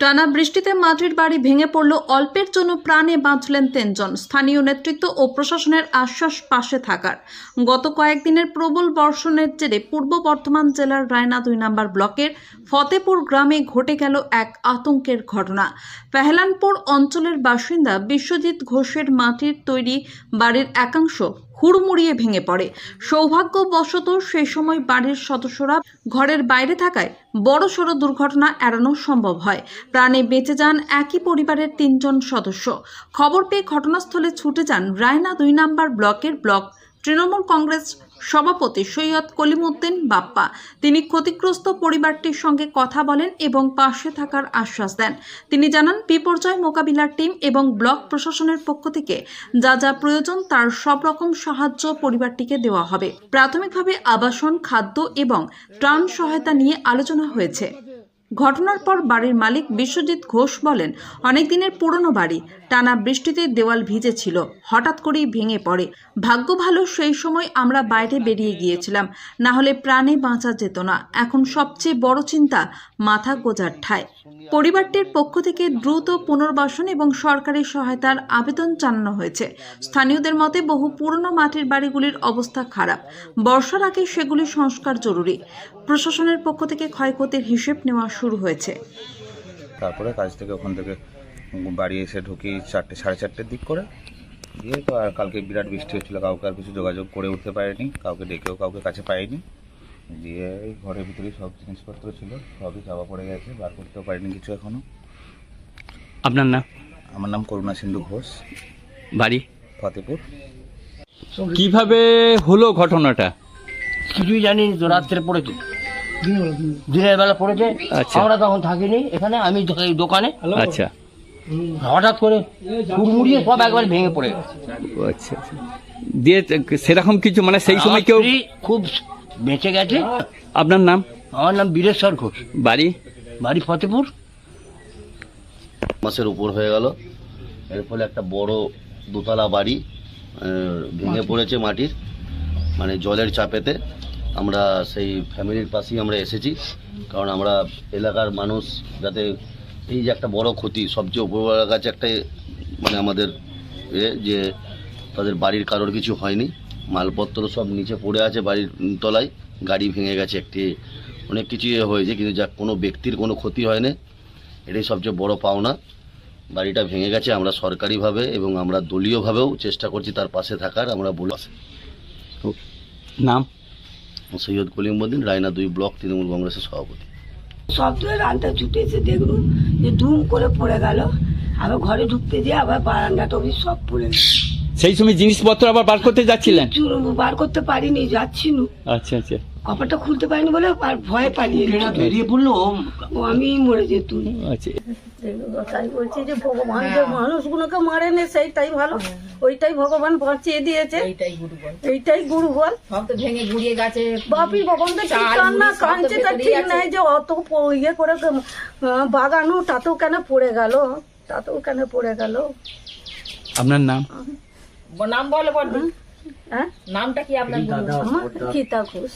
টানা বৃষ্টিতে মাটির বাড়ি ভেঙে পড়ল অল্পের জন্য প্রাণে বাঁচলেন তিনজন। স্থানীয় নেতৃত্ব ও প্রশাসনের আশ্বাস পাশে থাকার। গত কয়েকদিনের প্রবল বর্ষণের জেরে পূর্ব বর্ধমান জেলার রায়না দুই নম্বর ব্লকের ফতেপুর গ্রামে ঘটে গেল এক আতঙ্কের ঘটনা। পেহলানপুর অঞ্চলের বাসিন্দা বিশ্বজিৎ ঘোষের মাটির তৈরি বাড়ির একাংশ হুড়মুড়িয়ে ভেঙে পড়ে। সৌভাগ্যবশত সেই সময় বাড়ির সদস্যরা ঘরের বাইরে থাকায় বড়সড় দুর্ঘটনা এড়ানো সম্ভব হয়। প্রাণে বেঁচে যান একই পরিবারের তিনজন সদস্য। খবর পেয়ে ঘটনাস্থলে ছুটে যান রায়না দুই নাম্বার ব্লকের ব্লক তৃণমূল কংগ্রেস সভাপতি সৈয়দ কলিমুদ্দিন বাপ্পা। তিনি ক্ষতিগ্রস্ত পরিবারটির সঙ্গে কথা বলেন এবং পাশে থাকার আশ্বাস দেন। তিনি জানান, বিপর্যয় মোকাবিলার টিম এবং ব্লক প্রশাসনের পক্ষ থেকে যা যা প্রয়োজন তার সব রকম সাহায্য পরিবারটিকে দেওয়া হবে। প্রাথমিকভাবে আবাসন, খাদ্য এবং ত্রাণ সহায়তা নিয়ে আলোচনা হয়েছে। ঘটনার পর বাড়ির মালিক বিশ্বজিৎ ঘোষ বলেন অনেক দিনের পুরনো বাড়ি। টানা বৃষ্টিতে দেওয়াল ভিজেছিল। হঠাৎ করেই ভেঙে পড়ে। ভাগ্য ভালো, সেই সময় আমরা বাইরে বেরিয়ে গিয়েছিলাম। না হলে প্রাণে বাঁচা যেত না। এখন সবচেয়ে বড় চিন্তা, মাথা গোজার ঠায় পরিবারটির পক্ষ থেকে দ্রুত পুনর্বাসন এবং সরকারি সহায়তার আবেদন জানানো হয়েছে। স্থানীয়দের মতে, বহু পুরনো মাটির বাড়িগুলির অবস্থা খারাপ। বর্ষার আগে সেগুলি সংস্কার জরুরি। প্রশাসনের পক্ষ থেকে ক্ষয়ক্ষতির হিসেব নেওয়া শুরু হয়েছে। তারপরে কাজ থেকে ওখান থেকে বাড়ি এসে ঢুকি চারটে সাড়ে চারটের দিক করে। দিয়ে তো আর কালকে বিরাট বৃষ্টি হচ্ছিল কাউকে আর কিছু যোগাযোগ করে উঠতে পারিনি কাউকে ডেকেও কাউকে কাছে পাইনি। দিয়ে এই ঘরের ভিতরে সব জিনিসপত্র ছিল সবই চাপা পড়ে গেছে বার করতেও পারিনি কিছু এখনও আপনার নাম? আমার নাম করুণা সিন্ধু ঘোষ। বাড়ি? ফতেপুর। কীভাবে হলো ঘটনাটা? কিছুই জানি তো রাত্রে পড়েছে। দিনের বেলা পড়েছে আচ্ছা। আমরা তখন থাকিনি এখানে আমি দোকানে। আচ্ছা। হঠাৎ করে হুড়মুড়িয়ে সব একবার ভেঙে পড়ে ও আচ্ছা আচ্ছা। দিয়ে সেরকম কিছু মানে সেই সময় কেউ খুব বেঁচে গেছে। আপনার নাম? আমার নাম বীরেশ্বর ঘোষ। বাড়ি? বাড়ি ফতেপুর। মাসের উপর হয়ে গেল। এর ফলে একটা বড় দোতলা বাড়ি ভেঙে পড়েছে মাটির মানে জলের চাপেতে। আমরা সেই ফ্যামিলির পাশেই আমরা এসেছি। কারণ আমরা এলাকার মানুষ যাতে এই যে একটা বড় ক্ষতি, সবচেয়ে উপরওয়ালার কাছে একটা মানে আমাদের এ যে তাদের বাড়ির কারোর কিছু হয়নি। মালপত্র সব নিচে পড়ে আছে বাড়ির তলায়। গাড়ি ভেঙে গেছে একটি, অনেক কিছু হয়েছে, কিন্তু যা কোনো ব্যক্তির কোনো ক্ষতি হয়নি। এটাই সবচেয়ে বড় পাওনা। বাড়িটা ভেঙে গেছে, আমরা সরকারিভাবে এবং আমরা দলীয়ভাবেও চেষ্টা করছি তার পাশে থাকার, আমরা বলে নাম? সৈয়দ কলিম কলিমুদ্দিন রায়না দুই ব্লক তৃণমূল কংগ্রেসের সভাপতি। সবচেয়ে রানতে ছুটে এসে দেখলুম যে ধুম করে পড়ে গেল। আবার ঘরে ঢুকতে দিয়ে আবার বারান্দাটা অবধি সব পড়ে গেল। সেই সময় জিনিসপত্র আবার বার করতে যাচ্ছিলেন? চুর- বার করতে পারিনি যাচ্ছি নু আচ্ছা আচ্ছা। কপারটা খুলতে পারিনি বলে আর ভয়ে পালিয়ে বেরিয়ে পড়ল। ও আমি মরে যেতুম। আচ্ছা। তাই বলছি যে ভগবান যে মানুষগুলোকে মারেনি সেইটাই ভালো। ওইটাই ভগবান বাঁচিয়ে দিয়েছে। এইটাই গুরু বল। এইটাই গুরু বল। সব তো ভেঙে গুড়িয়ে গেছে। বাপি ভগবান তো কান্না কাঁদছে তা ঠিক নাই যে অত ইয়ে করে বাগানো তাতেও কেন পড়ে গেল? তাতেও কেন পড়ে গেল? আপনার নাম? নাম বলো বল হ্যাঁ? নামটা কি আপনার গীতা ঘোষ।